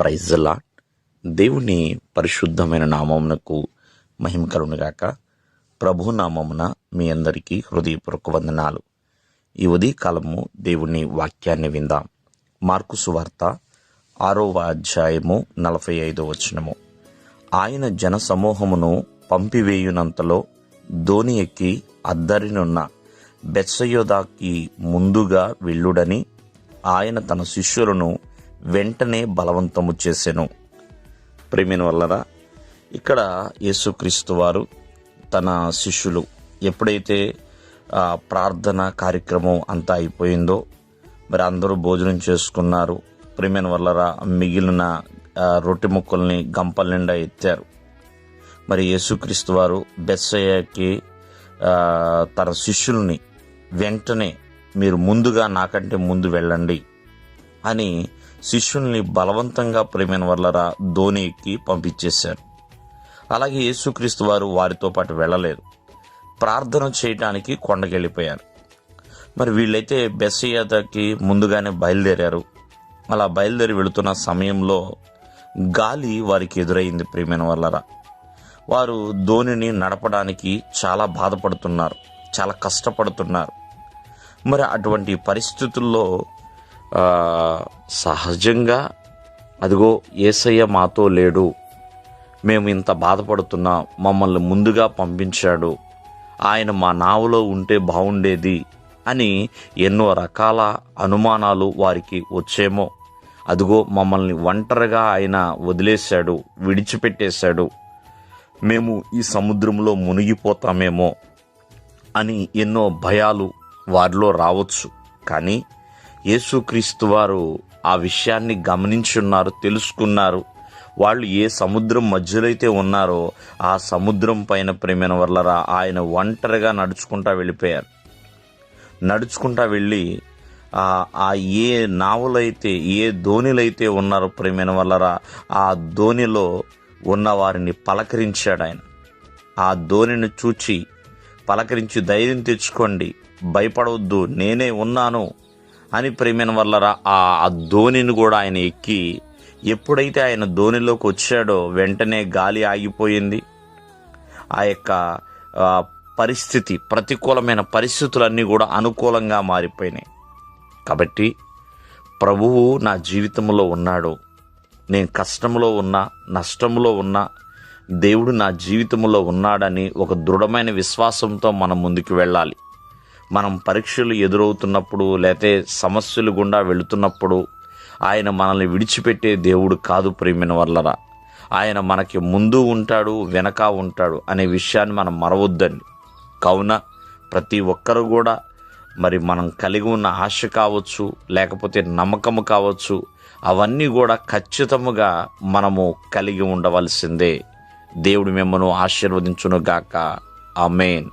ప్రైజ్లా దేవుని పరిశుద్ధమైన నామమునకు మహిమ కలుగునుగాక. ప్రభు నామమున మీ అందరికీ హృదయపూర్వక వందనాలు. ఈ ఉదయకాలము దేవుని వాక్యాన్ని విందాం. మార్కు సువార్త ఆరవ అధ్యాయము నలభై ఐదో వచనము. ఆయన జన సమూహమును పంపివేయునంతలో ధోని ఎక్కి అద్దరినున్న బెత్సయోదాకి ముందుగా వెళ్ళుడని ఆయన తన శిష్యులను వెంటనే బలవంతము చేసెను. ప్రేమిన వల్లరా ఇక్కడ యేసుక్రీస్తు వారు తన శిష్యులు ఎప్పుడైతే ప్రార్థన కార్యక్రమం అంతా అయిపోయిందో మరి అందరూ భోజనం చేసుకున్నారు. ప్రేమిన వల్లరా మిగిలిన రొట్టె ముక్కల్ని గంపల నిండా ఎత్తారు. మరి యేసుక్రీస్తు వారు బెస్సయ్యకి తన శిష్యుల్ని వెంటనే మీరు ముందుగా నాకంటే ముందు వెళ్ళండి. అని శిష్యుల్ని బలవంతంగా ప్రేమైన వల్లరా ధోని ఎక్కి పంపించేశారు. అలాగే యేసుక్రీస్తు వారు వారితో పాటు వెళ్ళలేదు. ప్రార్థన చేయటానికి కొండకెళ్ళిపోయారు. మరి వీళ్ళైతే బెస్సయ్యకి ముందుగానే బయలుదేరారు. అలా బయలుదేరి వెళుతున్న సమయంలో గాలి వారికి ఎదురైంది ప్రియమైన వల్లరా వారు ధోనిని నడపడానికి చాలా బాధపడుతున్నారు. చాలా కష్టపడుతున్నారు. మరి అటువంటి పరిస్థితుల్లో సహజంగా అదిగో ఏసయ్య మాతో లేడు. మేము ఇంత బాధపడుతున్నాం మమ్మల్ని ముందుగా పంపించాడు. ఆయన మా నావలో ఉంటే బాగుండేది అని ఎన్నో రకాల అనుమానాలు వారికి వచ్చేమో. అదిగో మమ్మల్ని ఒంటరిగా ఆయన వదిలేశాడు విడిచిపెట్టేశాడు. మేము ఈ సముద్రంలో మునిగిపోతామేమో అని ఎన్నో భయాలు వారిలో రావచ్చు. కానీ యేసుక్రీస్తు వారు ఆ విషయాన్ని గమనించున్నారు తెలుసుకున్నారు. వాళ్ళు ఏ సముద్రం మధ్యలో అయితే ఉన్నారో ఆ సముద్రం పైన ప్రేమైన వల్లరా ఆయన ఒంటరిగా నడుచుకుంటా వెళ్ళిపోయారు. నడుచుకుంటా వెళ్ళి ఆ ఏ నావులైతే ఏ ధోనిలైతే ఉన్నారో ప్రేమైన వల్లరా ఆ ధోనిలో ఉన్న వారిని పలకరించాడు ఆయన. ఆ ధోనిని చూచి పలకరించి ధైర్యం తెచ్చుకోండి భయపడవద్దు నేనే ఉన్నాను అని ప్రేమైన వల్లరా ఆ ధోనిని కూడా ఆయన ఎక్కి ఎప్పుడైతే ఆయన ధోనిలోకి వచ్చాడో వెంటనే గాలి ఆగిపోయింది. ఆ యొక్క పరిస్థితి ప్రతికూలమైన పరిస్థితులన్నీ కూడా అనుకూలంగా మారిపోయినాయి. కాబట్టి ప్రభువు నా జీవితంలో ఉన్నాడు. నేను కష్టంలో ఉన్నా నష్టంలో ఉన్నా దేవుడు నా జీవితంలో ఉన్నాడని ఒక దృఢమైన విశ్వాసంతో మనం ముందుకు వెళ్ళాలి. మనం పరీక్షలు ఎదురవుతున్నప్పుడు లేతే సమస్యలు గుండా వెళుతున్నప్పుడు ఆయన మనల్ని విడిచిపెట్టే దేవుడు కాదు ప్రేమిన వల్లరా ఆయన మనకి ముందు ఉంటాడు వెనక ఉంటాడు అనే విషయాన్ని మనం మరవద్దండి. కావున ప్రతి ఒక్కరు కూడా మరి మనం కలిగి ఉన్న ఆశ కావచ్చు లేకపోతే నమ్మకము కావచ్చు అవన్నీ కూడా ఖచ్చితముగా మనము కలిగి ఉండవలసిందే. దేవుడు మిమ్మను ఆశీర్వదించునుగాక. ఆమెన్.